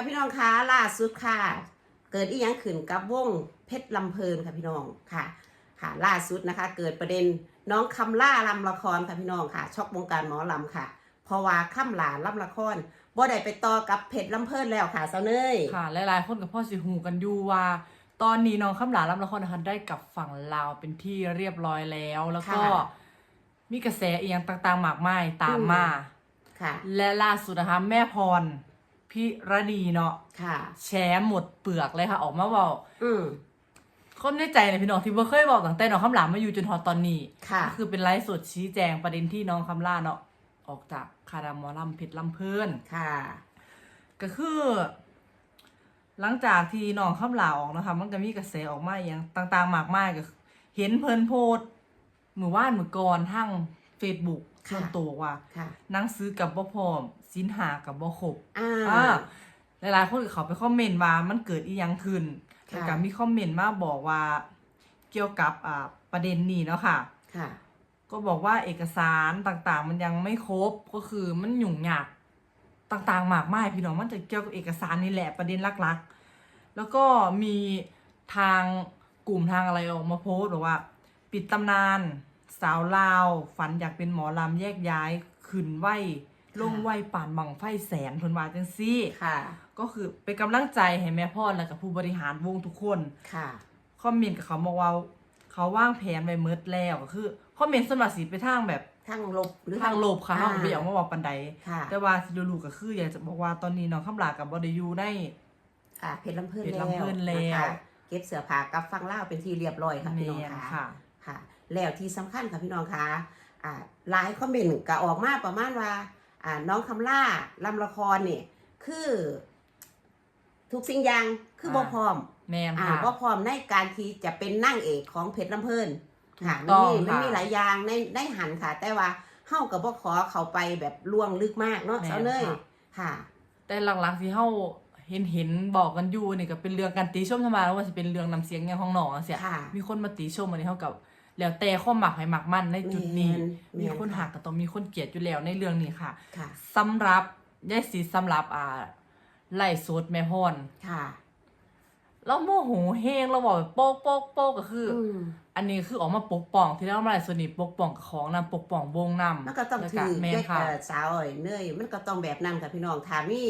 ค่ะพี่น้องคะล่าสุดค่ะ เกิดอีหยังขึ้นกับวงเพชรลำเพลินค่ะพี่น้องค่ะ ค่ะล่าสุดนะคะ เกิดประเด็นน้องคำล่าลำละครค่ะพี่น้องค่ะ ช็อกวงการหมอลำค่ะ เพราะว่าคำหลาลำละครบ่ได้ไปต่อกับเพชรลำเพลินแล้วค่ะเสาวเนยค่ะหลายๆคนกับพ่อสิหูกันอยู่ว่า ตอนนี้น้องคำหลารับละครนะคะได้กลับฝั่งลาวเป็นที่เรียบร้อยแล้วแล้วก็ ค่ะ มีกระแสเอียงต่างๆมากมายตามมา ค่ะ และล่าสุดนะคะแม่พร พิรดีเนาะค่ะ แชร์หมดเปลือกเลยค่ะ ออกมาบอกอืมคนในใจเลยพี่น้องที่บ่เคยบอกตั้งแต่น้องคำหลามาอยู่จนทอตอนนี้ค่ะก็คือเป็นไลฟ์สดชี้แจงประเด็นที่น้องคำล่าเนาะออกจากคาราหมอลำเพชรลำเพลินค่ะ ก็คือ หลังจากที่น้องคำลาออกนะคะมันก็มีกระแสออกมาอย่างต่าง ๆ มากมายก็เห็นเพิ่นโพสต์มือว่านมือก่อนทั้ง Facebook ค่ะ ส่วนตัวว่าค่ะหนังซื้อกับบ่พร้อมสินหากับบ่ครบอ่า อ่าหลายๆคนก็เขาไปคอมเมนต์ว่ามันเกิดอีหยังขึ้นค่ะ แล้วก็มีคอมเมนต์มาบอกว่าเกี่ยวกับอ่าประเด็นนี้เนาะค่ะ ค่ะ ก็บอกว่าเอกสารต่างๆ มันยังไม่ครบก็คือมันยุ่งยากต่างๆมากมายพี่น้องมันจะเกี่ยวกับเอกสารนี่แหละประเด็นหลักๆ แล้วก็มีทางกลุ่มทางอะไรออกมาโพสต์บอกว่า ปิดตำนาน สาวลาว ฝันอยากเป็นหมอลำแยกย้ายขึ้นไหวลงไหวป่านบังไฟแสนเพิ่นว่าจังซี่ค่ะ ก็คือเป็นกำลังใจให้แม่พ่อและกับผู้บริหารวงทุกคนค่ะคอมเมนต์กับเขาบอกว่าเขาว่างแผนไว้เมิดแล้วก็คือคอมเมนต์ส่วนมากสิไปทางแบบทางลบหรือทางโลบค่ะอ่เขาไม่อยากมาบอกปันใดค่ะแต่ว่าสิดูลูกก็คืออยากจะบอกว่าตอนนี้น้องคำลากับบอดยูได้ค่ะเพชรลำเพลินเพชรแล้วลำเพลินแล้วนะคะเก็บเสื้อผ้ากับฟังเล่าวเป็นที่เรียบร้อยค่ะเมพี่น้องนค่ะค่ะค่ะ แล้วที่สำคัญค่ะพี่น้องค่ะอ่าหลายคอมเมนต์ก็ออกมาประมาณว่าอ่าน้องคำล่าลำละครเนี่ยคือทุกสิ่งอย่างคือบ่อ่าพร้อมแมนอ่าค่ะบ่พร้อมในการที่จะเป็นนั่งเอกของเพชรลำเพลินค่ะถูกต้องมันมีมันค่ะมีหลายอย่างในในหันค่ะ แต่ว่าเฮากับบ่ขอเขาไปแบบล่วงลึกมากเนาะแม่นเจ้าเนยค่ะค่ะ แต่หลักๆที่เขาเห็นเห็นบอกกันอยู่นี่ก็เป็นเรื่องการตีชมธรรมดาแล้วว่าจะเป็นเรื่องนำเสียงอย่างของน้องอะเสียค่ะมีคนมาตีชมอันนี้เท่ากับ แล้วแต่ข้อหมักให้หมักมั่นในจุดนี้แม่นมีคนแม่นค่ะหักก็ต้องมีคนเกลียดอยู่แล้วในเรื่องนี้ค่ะค่ะสำหรับยายสีสำหรับอ่าไล่สดแม่พรค่ะเราโมโหเฮงเราบอกแบบโป๊กโป๊กโป๊กก็คือออืมอันนี้คือออกมาปกป้องที่เราไม่ได้ส่วนนี้ปกป้องกับของนำปกป้องวงนำมันก็ต้องแล้วถือแม่เด็นกค่ะเอ่อสาวอ่อยเนยมันก็ต้องแบบนั้นค่ะพี่น้องถ้ามี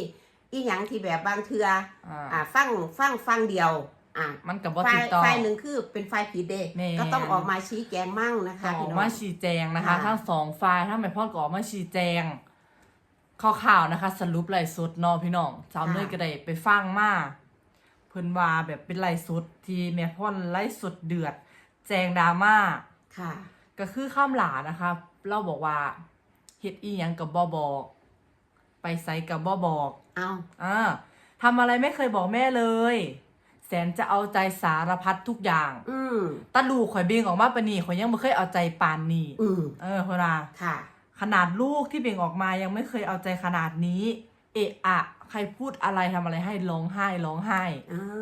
อีหยังที่แบบบางเทืออ่าอ่าฟังฟังฟังเดียว อ่ามันกับว่าฝ่าถูยกต้องฝ่ายหนึ่งคือเป็นฝ่ายผิดเด้แม่นก็ต้องออกมาชี้แจงมั่งนะคะออพี่กน้อง มาชี้แจงนะคะ ค่ะ ทั้งสองฝ่ายทั้งแม่พ่อก็ออกมาชี้แจงข่าวๆนะคะ สรุปไล่สดเนอพี่น้องสาวเนยก็ได้ไปฟังมาเพิ่นว่าแบบเป็นไล่สดที่แม่พ่อไล่สดเดือด แจงดราม่า ค่ะ ก็คือข้ามหลานะคะ เราบอกว่าเฮ็ดอีหยังกับบ่บอก ไปไสกับบ่บอกเอา อ่าทำอะไรไม่เคยบอกแม่เลย แสนจะเอาใจสารพัดทุกอย่างอืมตาลูกข่อยเบงออกมาปานนีข่อยยังไม่เคยเอาใจปานนี้อืมเออพราค่ะ ขนาดลูกที่เบ่งออกมายังไม่เคยเอาใจขนาดนี้ เอะอะ ใครพูดอะไรทำอะไรให้ร้องไห้ร้องไห้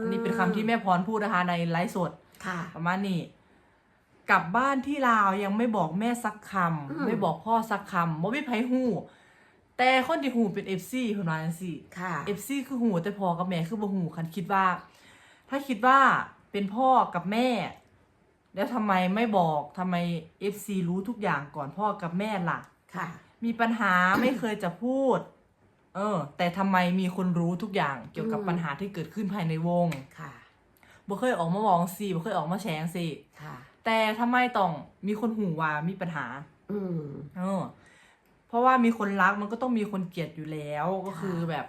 อันนี้เป็นคำที่แม่พรพูดนะคะในไลฟ์สด ค่ะ ประมาณนี้กลับบ้านที่ลาวยังไม่บอกแม่สักคอืมำไม่บอกพ่อสักคำบ่มีไผหูแต่คนที่หูเป็นเอฟซีคนว่าจังซี่ค่ะเอฟซีคือหูแต่พ่อกับแม่คือบ่หูคันคิดว่า ถ้าคิดว่าเป็นพ่อกับแม่ แล้วทำไมไม่บอกทำไมเอฟซีรู้ทุกอย่างก่อนพ่อกับแม่ล่ะ ค่ะ มีปัญหา ไม่เคยจะพูด เออ แต่ทำไมมีคนรู้ทุกอย่างเกี่ยวกับอืม ปัญหาที่เกิดขึ้นภายในวงค่ะ บ่เคยออกมาบอกสิบ่เคยออกมาแฉงสิค่ะ แต่ทำไมต้องมีคนหูว่ามีปัญหา อืม เออ เพราะว่ามีคนรักมันก็ต้องมีคนเกลียดอยู่แล้วก็คือค่ะแบบ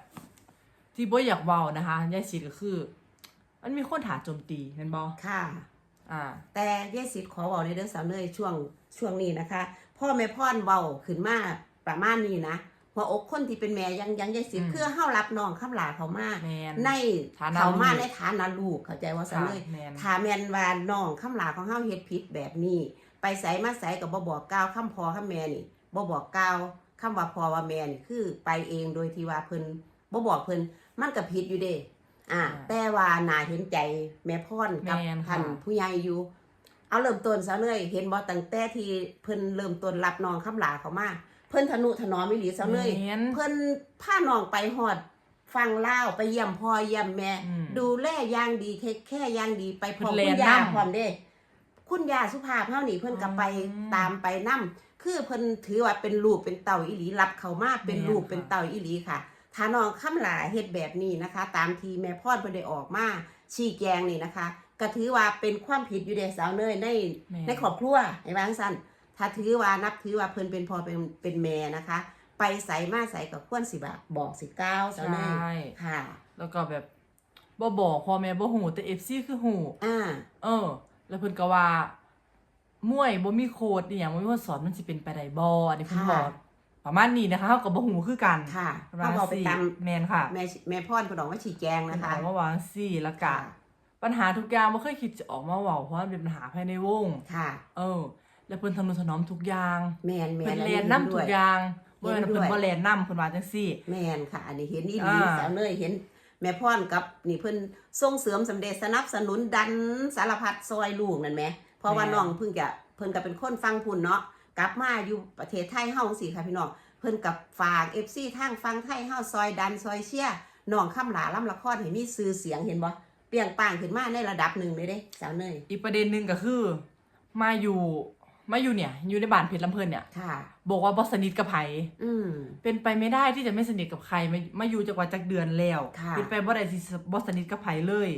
ที่บ่อยากเว้านะคะยายสิทธิ์ก็คือ มันมีคนถาโจมตีเห็นบ่ค่ะ อ่าแต่แต่เยสิทธิ์ขอเว้าในเรื่องสาวเนยช่วงช่วงนี้นะคะ พ่อแม่พ่อนเว้าขึ้นมาประมาณนี้นะหัวอกคนที่เป็นแม่ยังยังเยสิทธิ์คือเฮารับน้องคำลาเขามาแมนในฐานะเขามาลูก ในฐานะลูกเข้าใจว่าสาวค่ะเนย แมน ถ้าแม่นว่าน้องคำลาของเฮาเฮ็ดผิดแบบนี้ ไปใส่มาใส่กับบ่บอกกล่าวคำพ่อคำแม่นี่บ่บอกกล่าวคำว่าพ่อว่าแม่นี่คือไปเองโดยที่ว่าเพิ่นบ่บอกเพิ่นมันก็ผิดอยู่เด้ อ่าแต่ว่าน่าเห็นใจแม่พ่อนกับแม่นค่ะ ท่านผู้ใหญ่อยู่ เอาเริ่มต้นซะเลย เห็นบ่ตั้งแต่ที่เพิ่นเริ่มต้นรับน้องคำลาเขามา เพิ่นทนุถนอมอีหลีซะเลย แมนเพิ่นพาน้องไปฮอดฟังเล่าวไปเยี่ยมพ่อเยี่ยมแม่ อืมดูแลอย่างดีเทคแค่อย่างดีไปพร้อมเพิ่นคุณแลยานำพร้อมเด้ คุณยาสุภาพเฮานี่เพิ่นก็ไปอืมตามไปนํคือเพิ่นถือว่าเป็นลูกเป็นเต่าอีหลีรับเขามาเป็นแม่นลูกค่ะ เป็นเต่าอีหลีค่ะ ถ้าน้องคำหลาเฮ็ดแบบนี้นะคะ ตามที่แม่พ่อเพิ่นได้ออกมาชี้แจงนี่นะคะก็ถือว่าเป็นความผิดอยู่เด้สาวเนยในแม่ในครอบครัวไอ้บางสั้นถ้าถือว่านับถือว่าเพิ่นเป็นพ่อเป็นเป็นแม่นะคะ ไปใส่มาใส่กับควรสิแบบบอกสิก้าวสาวเนใช่ยค่ะ แล้วก็แบบบ่บอกพ่อแม่บ่หูแต่ FC คือหูอ่าเออ แล้วเพิ่นก็ว่ามวยบ่มีโค้ดอีหยังบ่มีคนสอนมันสิเป็นไปได้บ่อันนี้เพิ่นค่ะบอก ประมาณนี้นะคะเฮาก็บ่หูคือกันค่ะประเขามาณบอกไปสี่ตามแม่นค่ะ แม่แม่พ่อเพิ่นบอกว่าชี้แจงเพิ่นะนคะออกมาวางซี่แล้วก็ค่ะปัญหาทุกอย่างบ่เคยคิดจะออกมาเว้าเพราะมันเป็นปัญหาภายในวง ค่ะ เออ แล้วเพิ่นทนุถนอมทุกอย่างแมนแมเพิ่นนอัเรียนห็นํทุด้วกอย่างบ่เห็แม่นนด้วยเพิ่นบ่เรียนนํเพิ่นว่าจังซี่ แมนค่ะ อันนี้เห็นอีหลีอ่าสาวเนยเห็นแม่พ่อนกับนี่เพิ่นส่งเสริมสำเร็จสนับสนุนดันสารพัดซอยลูกนั่นไหมเพราะว่าน้องเพิ่งจะเพิ่นก็เป็นคนฟังพุ่นเนาะ กลับมาอยู่ประเทศไทยเฮาสิค่ะพี่น้องเพิ่นกับฝาก FC ทางฟังไทยเฮาซอยดันซอยเชียร์น้องคำหลาล่ำละครให้มีชื่อเสียงเห็นบ่เปรียงป้างขึ้นมาในระดับหนึ่งเลยเด้สาวเนยอีกประเด็นหนึงก็คือ มาอยู่มาอยู่เนี่ย อยู่ในบ้านเพชรลำเพิ่นเนี่ยค่ะ บอกว่าบ่สนิทกับไผอืม เป็นไปไม่ได้ที่จะไม่สนิทกับใครมามาอยู่จักว่าจักเดือนแล้วค่ะ เป็นไปบ่ได้ที่บ่สนิทกับไผเลย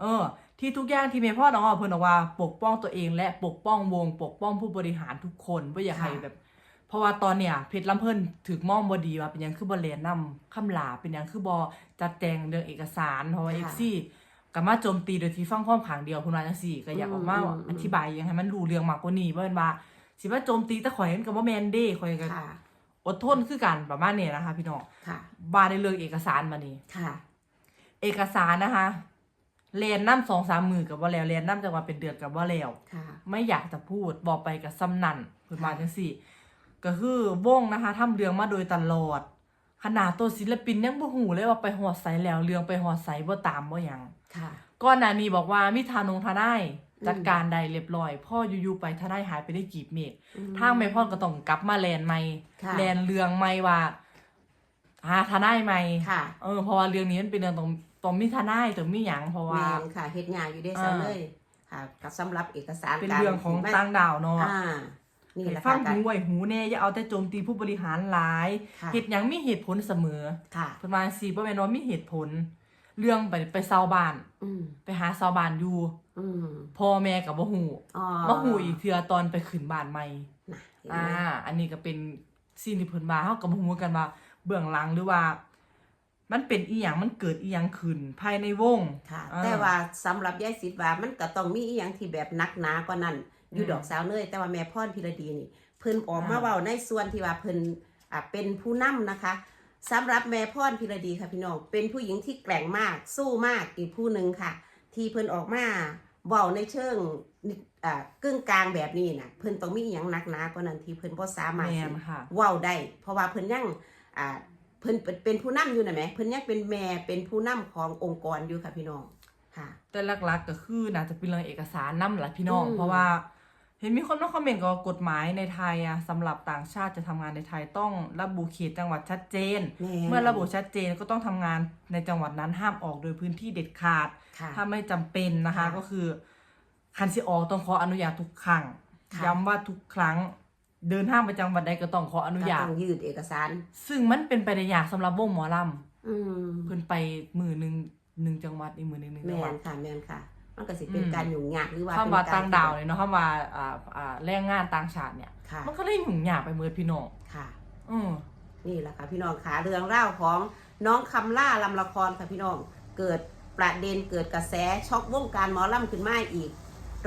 เออ ที่ทุกอย่างที่เมพ่อน้องเอาเพิ่นบอกว่าปกป้องตัวเอง และปกป้องวง ปกป้องผู้บริหารทุกคนบ่อยากให้แบบ เพราะว่าตอนเนี้ยเพชรลำเพิ่นถูกมองบ่ดีว่าเป็นหยังคือบ่แลนนํคำลาเป็นหยังคือบ่จัดแจงเรื่องเอกสารเพราะว่าค่ะ FC ก็มาโจมตีโดยที่ฟังความข้างเดียวเพิ่นว่าจังซี่ ก็อยากออกมาอืมอืมอธิบายอยังให้มันรู้เรื่องมากกว่านี้บ่แม่นว่าสิว่าโจมตีแต่ข่อยมันก็บ่แม่นเด้ข่อยก็ค่ะ อดทนคือกันประมาณนี้นะคะพี่น้องค่ะว่าในเรื่องเอกสารมานี่ ค่ะ เอกสารนะคะ เรียนน้ำสองสามมือกับว่าแล้วเรียนน้ำจังหวะเป็นเดือนกับว่าแล้วค่ะไม่อยากจะพูดบอกไปกับซ้ำนั่นคือมาค่ะจังสี่ ก็คือวงนะคะทำเรื่องมาโดยตลอด ขนาดตัวศิลปินยังบ่หูเลยว่าไปหอดไสแล้วเรื่องไปหอดไสบ่ตามบ่หยังค่ะก่อนหน้านี้บอกว่ามิทานงทนายอืมจัดการใดเรียบร้อย พ่ออยู่ๆไปทนายหายไปได้กีบเมตรอืมทางแม่พ่อก็ต้องกลับมาแลนใหม่ค่ะแลนเรื่องใหม่ว่าหาทนายใหม่ค่ะเออเพราะว่าเรื่องนี้มันเป็นเรื่องตรง ตรงมีทนายตรงมีหยังเพราะแมว่านค่ะเฮ็ดงานอยู่ได้อ่าซะเลยค่ะกับสำหรับเอกสารเป็นการเรื่องของที่ต่างดาวเนาะอ่านี่แหละฟัค่ะงการหูไว้หูแน่อย่าเอาแต่โจมตีผู้บริหารหลายค่ะเหตุหยังมีเหตุผลเสมอค่ะ ประมาณสี่ประมาณว่ามีเหตุผล เรื่องไปไปเซาบ้าน อืมไปหาเซาบ้านอยู่อืมพ่อแม่กับบ่หูอ๋อมาหูอีกเทื่อตอนไปขึ้นบ้านใหม่ นะเห็นอ่า ไหมอันนี้ก็เป็นสิ่งที่เพิ่นมาเฮาก็บ่ฮู้กันว่า เบื้องหลังหรือว่า มันเป็นอีหยังมันเกิดอีหยังขึ้นภายในวงค่ะ อ่าแต่ว่าสำหรับยายสิทธิ์ว่ามันก็ต้องมีอีหยังที่แบบหนักหนากว่านั้นอยู่อืมดอกสาวเนยแต่ว่าแม่พรพิรดีนี่เพิ่นออกมาอ่า เว้าในส่วนที่ว่าเพิ่นอ่าเป็นผู้นำนะคะสำหรับแม่พรพิรดีค่ะพี่น้องเป็นผู้หญิงที่แกร่งมากสู้มากอีกผู้หนึ่งค่ะ ที่เพิ่นออกมาเว้าในเชิงอ่ากึ่งกลางแบบนี้น่ะเพิ่นต้องมีอหย่างหนักหนากว่านั้นที่เพิ่นบ่สามารถแม่สิ นค่ะ เว้าได้เพราะว่าเพิ่นยังอ่าเพิ่นเป็นเป็นผู้นำอยู่นะแหมเพิ่นยังเป็นแม่เป็นผู้นำขององค์กรอยู่ค่ะพี่น้องค่ะ แต่หลักๆก็คือน่าจะเป็นเรื่องเอกสารนำล่ะพี่น้องอืมเพราะว่า เห็นมีคนมาคอมเมนต์ก็ว่ากฎหมายในไทยอะสำหรับต่างชาติจะทำงานในไทยต้องระบุเขตจังหวัดชัดเจนแม่เมื่อระบุชัดเจนก็ต้องทำงานในจังหวัดนั้นห้ามออกโดยพื้นที่เด็ดขาดค่ะถ้าไม่จำเป็นนะคะค่ะก็คือคันสิออกต้องขออนุญาตทุกครั้งค่ะย้ำว่าทุกครั้ง เดินห้างไปจังหวัดใดก็ต้องขออนุก็ญาตต้องยืดเอกสาร ซึ่งมันเป็นไปได้ยากสำหรับวงหมอลอืมำเพิ่นไปมือหนึ่งหนึ่งจังหวัดอีกมือหนึ่งหนึ่งแมจังหวัด นค่ะแมนค่ะ มันก็สิเป็นอืม การยุ่งยากหรือว่าคำว่าเป็นกรต่างดาวเนี่ยเนาะคำว่าอ่าอ่าแรงงานต่างชาติเนี่ย ค่ะมันก็เลยยุ่งยากไปเมือพี่น้องค่ะ อืม นี่แหละค่ะพี่น้องค่ะเรื่องเล่าวของน้องคำล่าลำละครค่ะพี่น้องเกิดประเด็นเกิดกระแสช็อกวงการหมอลำขึ้นมาอีก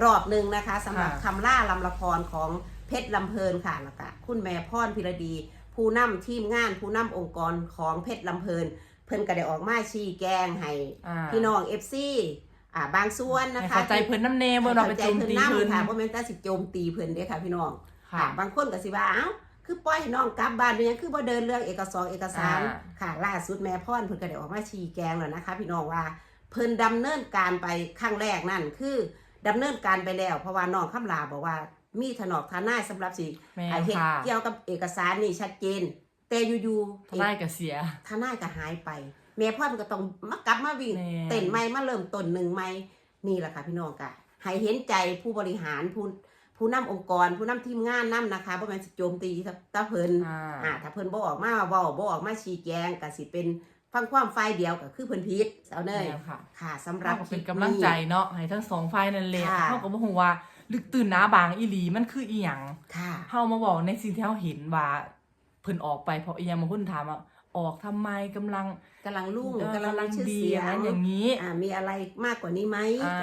รอบหนึ่งนะคะสำหรับคำล่าลำละครของ เพชรลำเพลินค่ะแล้วก็คุณแม่พรพิรดี ผู้นำทีมงานผู้นำองค์กรของเพชรลำเพลิน เพิ่นก็ได้ออกมาชี้แจงให้อ่าพี่น้องเอฟซีอ่าบางส่วนนะให้คะเข้าใจเพิ่นน้ำเนบ่เราไปโจมตีให้เพิ่เข้านใจค่ะเพราะแม่นแต่สิโจมตีเพิ่นเด้อค่ะพี่น้อง ค่ะ ค่ะบางคนก็สิว่าเอ้าคือปล่อยให้น้องกลับบ้านเป็นหยังคือบ่เดินเรื่องเอกสารเอกสารอ่า ค่ะล่าสุดแม่พ่อนเพิ่นก็ได้ออกมาชี้แจงแล้วนะคะ พี่น้องว่าเพิ่นดำเนินการไปครั้งแรกนั่นคือดำเนินการไปแล้ว เพราะว่าน้องคำลาบอกว่า มีถนอกทนายสำหรับสิแม่อ่าเฮ็ดค่ะเกี่ยวกับเอกสารนี่ชัดเจน แต่อยู่ๆทนายก็เสีย ทนายก็หายไป แม่พ่อมันก็ต้องมากลับมาวิ่งแม่เต้นใหม่มาเริ่มต้นหนึ่งใหม่นี่แหละค่ะพี่น้องค่ะให้เห็นใจผู้บริหารผู้ผู้นำองค์กร ผู้นำทีมงานนํนะคะบ่แม่นสิโจมตีตาตาเพิ่น อ่า อ่าถ้าเพิ่นบ่ออกมาเว้าบ่ออกมาชี้แจงก็สิเป็นฟังความฝ่ายเดียวก็คือเพิ่นผิดเอาเนยแม่นค่ะ ค่ะสำหรัเราบก็เป็นคลิปกำลังใจเนาะให้ทั้งสองฝ่ายนั่นแหละค่ะเฮาก็บ่ฮู้ว่า ลึกตื่นหนาบางอีหลีมันคืออีหยังค่ะ เฮามาบอกในสิ่งที่เฮาเห็นว่าเพิ่นออกไปเพราะอีหยังบางคนถามว่าออกทำไมกำลังกำลังรุ่งเออกำลังมีชื่อเสียงดีอย่างนี้ อ่ามีอะไรมากกว่านี้ไหม อ่า